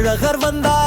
அழகர் வந்தார்.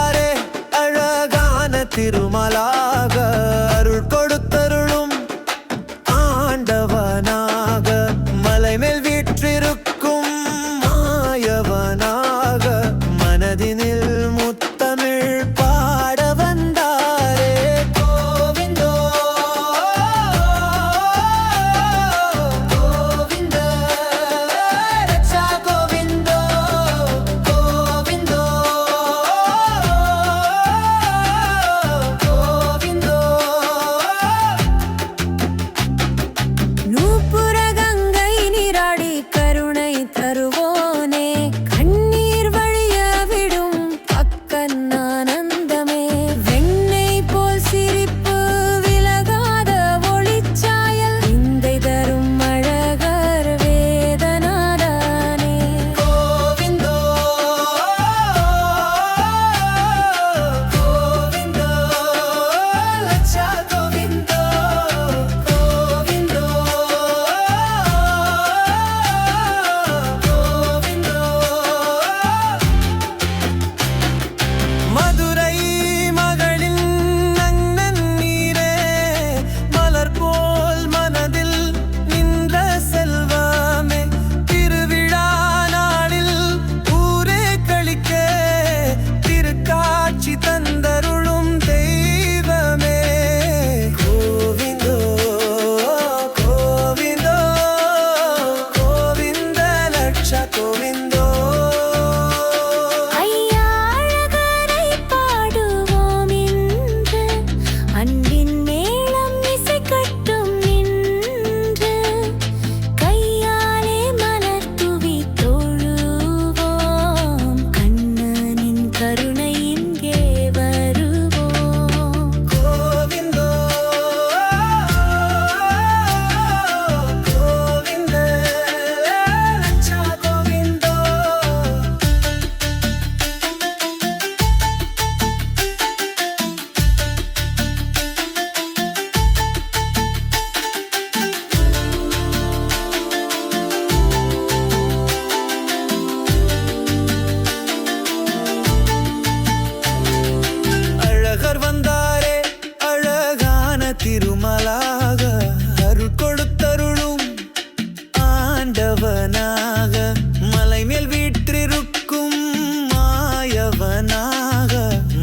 மன்னனாக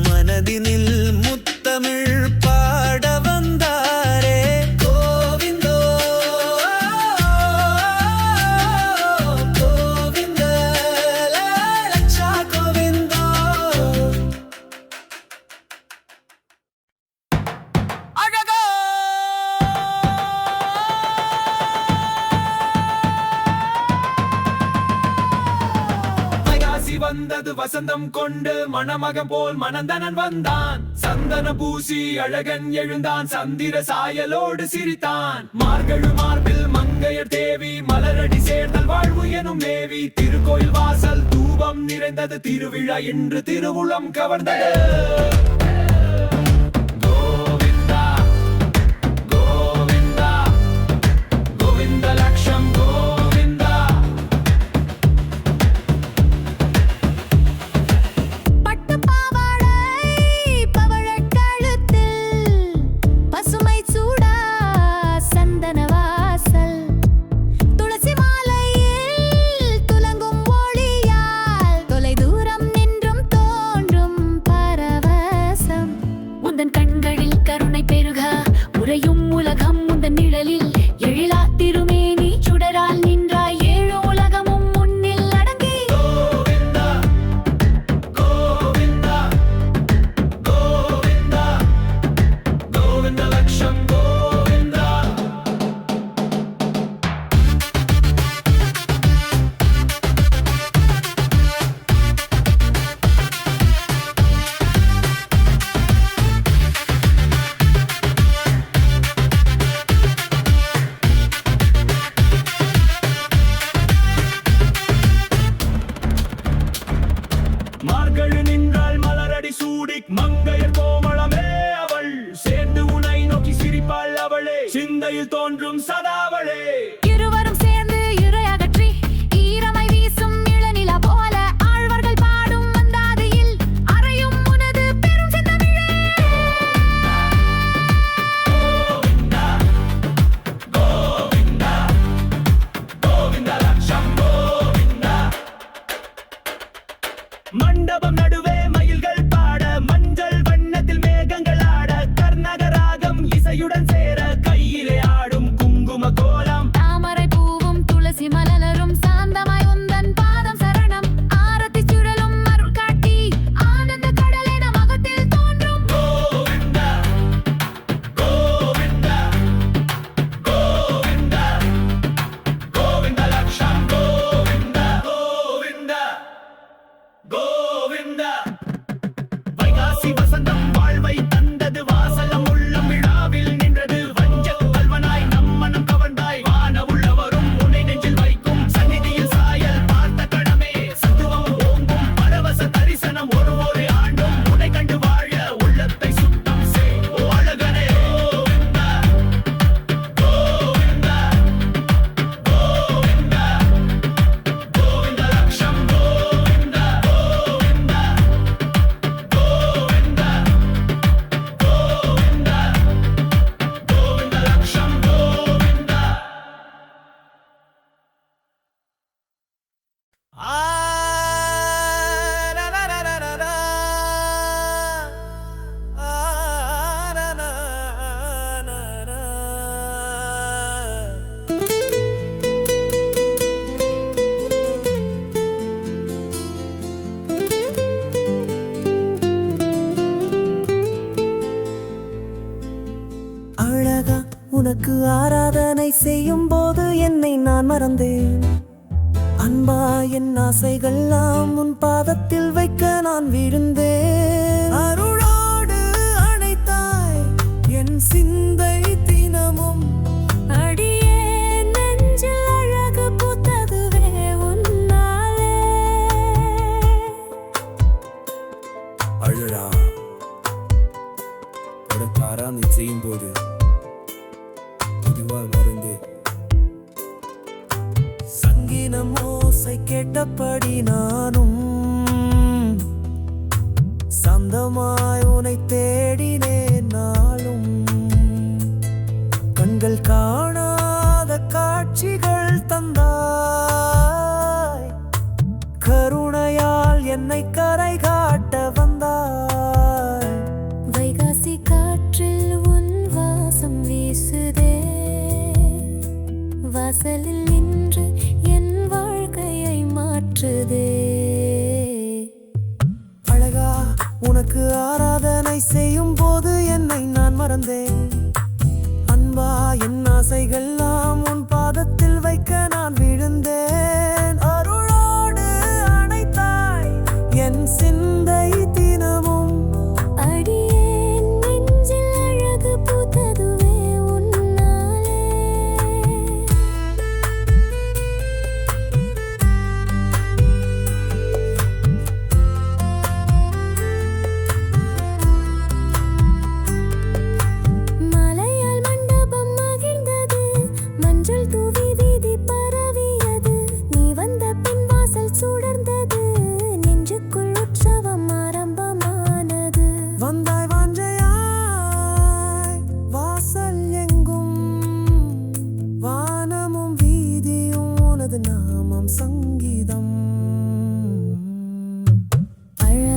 மனதினில் முத்தமிழ் பாட வந்தாரே. கோவிந்தோ கோவிந்த கோவிந்தோ. அழகா! வந்தது வசந்தம் கொண்டு மணமகன் போல் மனந்தனன் வந்தான். சந்தன பூசி அழகன் எழுந்தான். சந்திர சாயலோடு சிரித்தான். மார்கழு மார்பில் மங்கையர் தேவி மலரடி சேர்ந்தல் வாழ்வு எனும் தேவி திருக்கோயில் வாசல் தூபம் நிறைந்தது திருவிழா என்று திருவுளம் கவர்ந்தது. உனக்கு ஆராதனை செய்யும் போது என்னை நான் மறந்தேன். அன்பா என் ஆசைகள்லாம் உன் பாதத்தில் வைக்க நான் விழுந்தேன். அருளோடு அணைத்தாய் என் சிந்தை தினமும். அழலா. படத்தாரா நீ செய்யும் போது மருந்து சங்கீனம் ஓசை கேட்டபடி நானும் சந்தமாய் உனை தேடினேன் நாளும். கண்கள் கா வாசலில் நின்று என் வாழ்க்கையை மாற்றுதே. அழகா உனக்கு ஆராதனை செய்யும் போது என்னை நான் மறந்தேன்.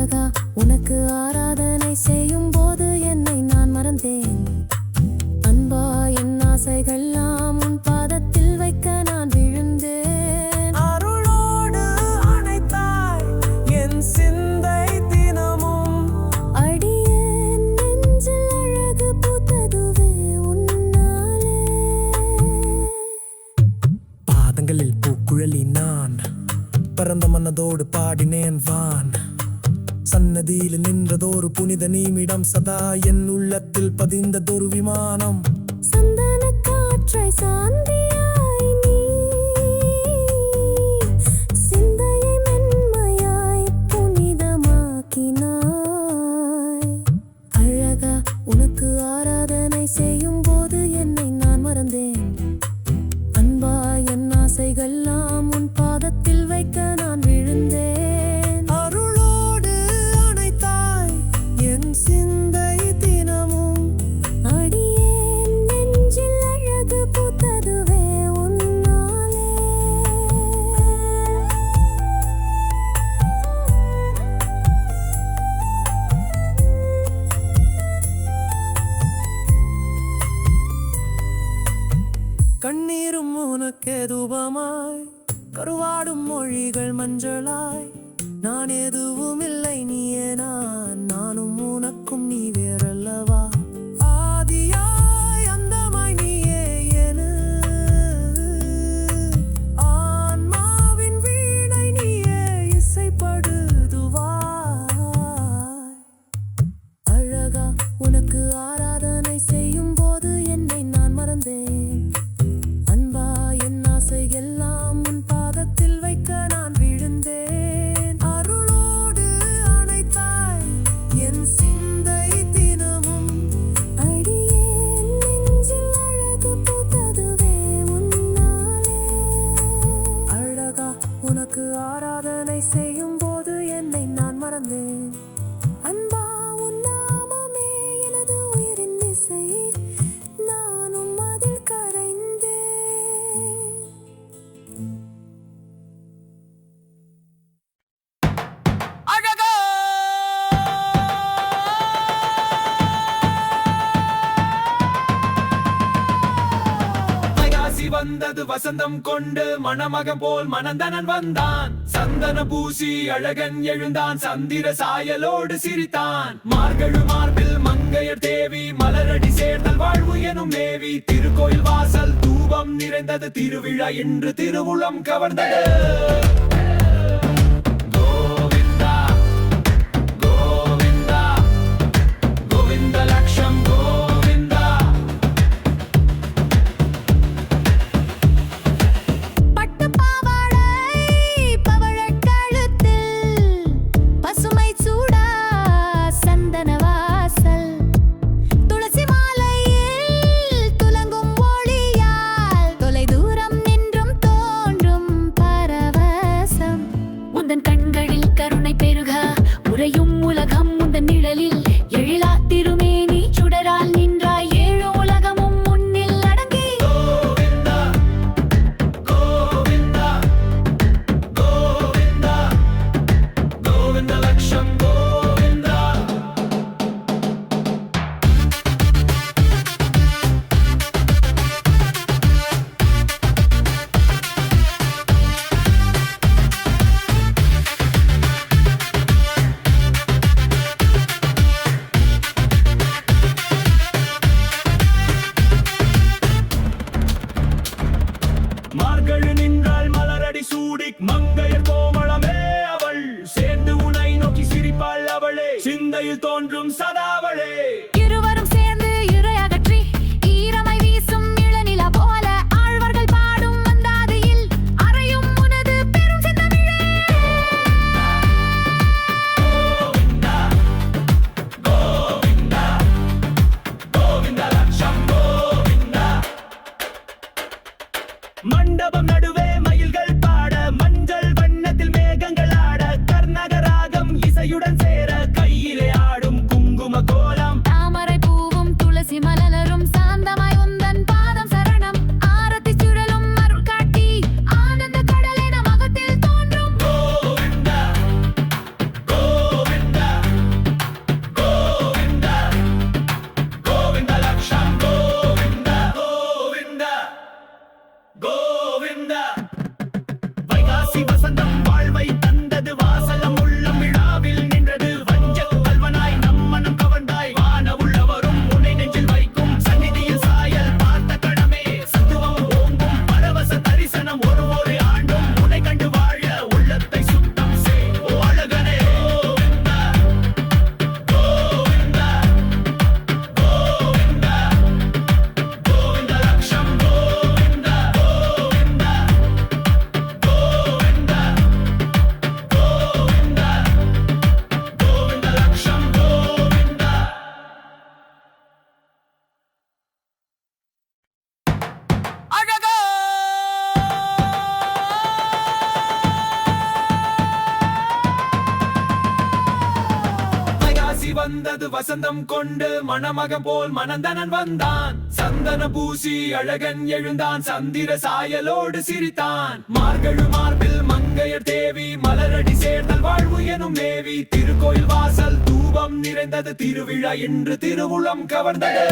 அழகா உனக்கு ஆராதனை செய்யும் போது என்னை நான் மறந்தேன். அன்பா என் ஆசைகள் உன் பாதத்தில் வைக்க நான் விழுந்தேன். அருளோடு அணைத்தாய் என் சிந்தை தினமும். அடிய நெஞ்சில் அழகு பாதங்களில் பூக்குழலி நான். பரந்த மனதோடு பாடினேன் வான். நதியில் நின்றதொரு புனித நீமிடம் சதா என் உள்ளத்தில் பதிந்ததொரு விமானம். சந்தான காற்றை சாந்தி வசந்தம் கொண்டு மணமகன் போல் மனந்தனன் வந்தான். சந்தன பூசி அழகன் எழுந்தான். சந்திர சாயலோடு சிரித்தான். மார்கழு மார்பில் மங்கையர் தேவி மலரடி சேர்ந்தல் வாழ்வு எனும் மேவி. திருக்கோயில் வாசல் தூபம் நிறைந்தது திருவிழா என்று திருவுளம் கவர்ந்தது. வசந்தம் கொண்டு மணமகன் போல் மனந்தனன் வந்தான். சந்தன பூசி அழகன் எழுந்தான். சந்திர சாயலோடு சிரித்தான். மார்கழு மார்பில் மங்கையர் தேவி மலரடி சேர்ந்தல் வாழ்வு எனும் தேவி திருக்கோயில் வாசல் தூபம் நிறைந்தது திருவிழா என்று திருவுளம் கவர்ந்தது.